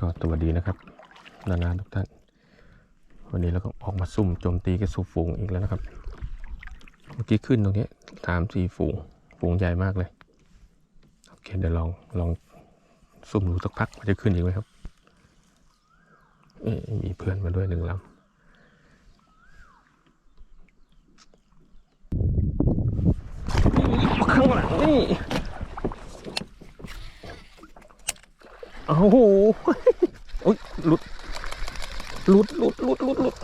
ก็สวัสดีนะครับ นานาทุกท่าน วันนี้เราก็ออกมาซุ่มโจมตีกระสุฝูงอีกแล้วนะครับ เมื่อกี้ขึ้นตรงนี้สามสี่ฝูง ฝูงใหญ่มากเลย โอเคเดี๋ยวลองลองซุ่มดูสักพักว่าจะขึ้นอีกไหมครับมีเพื่อนมาด้วยหนึ่งลำข้างหลังนี่ โอ้โห ลุดลุดลุดลุดลุด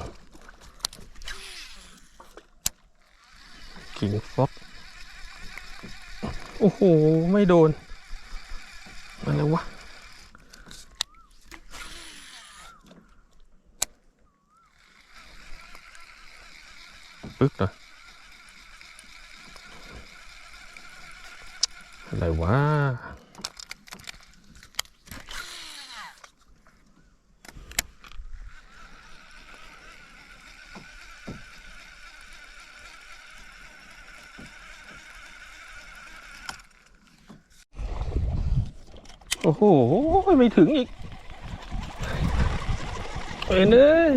ขิงฟอกโอ้โห ไม่โดนอะไรวะปึ๊กเหรออะไรวะ โอ้โห ไม่ถึงอีกเอ็นเอ้ย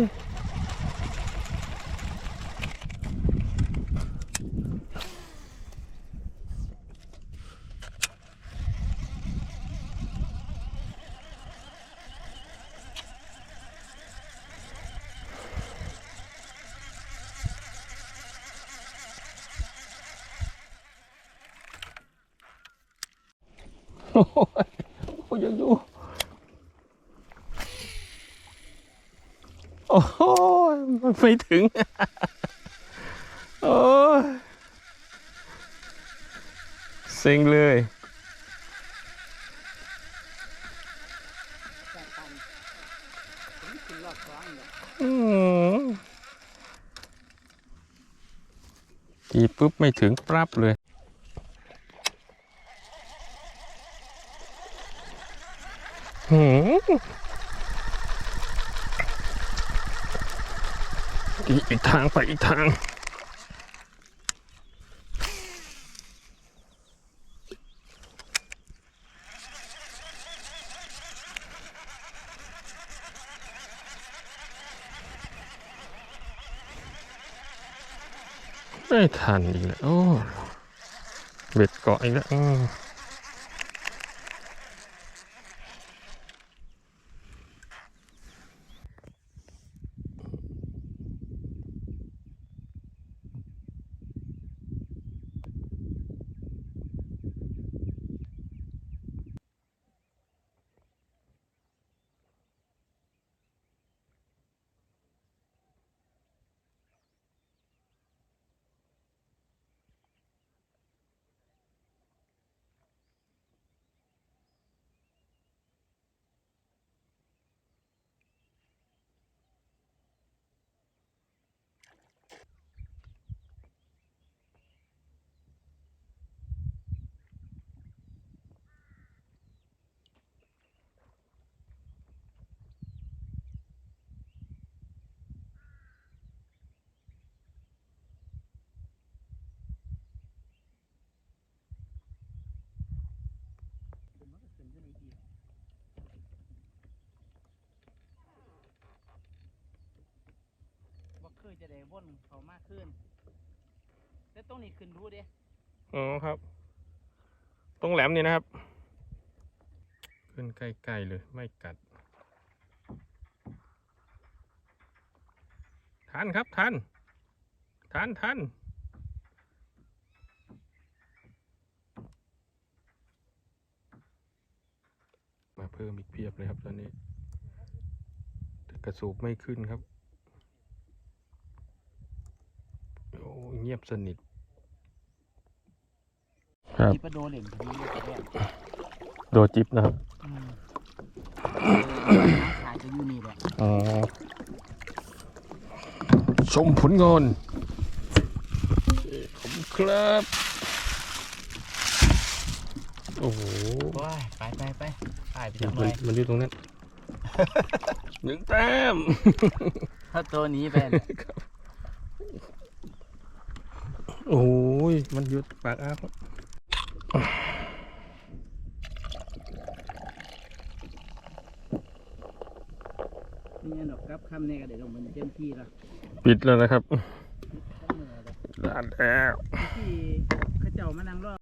โอ้ โหโอ้ยยังอยู่ โอ้โหมันไม่ถึง โอ้ยเซ็งเลยอืมทีปุ๊บไม่ถึงปรับเลย หืม อีกทางไปอีกทางไม่ทันอีกแล้วโอ้เบ็ดเกาะอีกแล้ว จะได้วนเขามากขึ้นแต่ตรงนี้ขึ้นรู้เด้อ๋อครับ ตรงแหลมนี่นะครับ ขึ้นใกล้ๆเลยไม่กัดทันครับทันทันทันมาเพิ่มอีกเพียบเลยครับตอนนี้กระสูบไม่ขึ้นครับ โอ้ เงียบสนิท ครับ ที่ประโดเหล่งพอดีเลยแต่แรกโดจิบนะครับ อืมขายจะอยู่นี่แหละอ๋อ ชมผลงานขอบคุณครับ โอ้โห โอ้ยไปไปไปไปไปมันทำอะไรมันอยู่ตรงนั้น หนึ่งแต้มถ้าตัวนี้ไปเนี่ย โอ้ย มันหยุดปากอ้าครับนี่ยันดอกกับคำเนี่ยก็เดี๋ยวลงมันเต็มที่ละปิดแล้วนะครับทั้งมือเลยร้านแล้ว ที่เขาเจ้ามานั่งรอ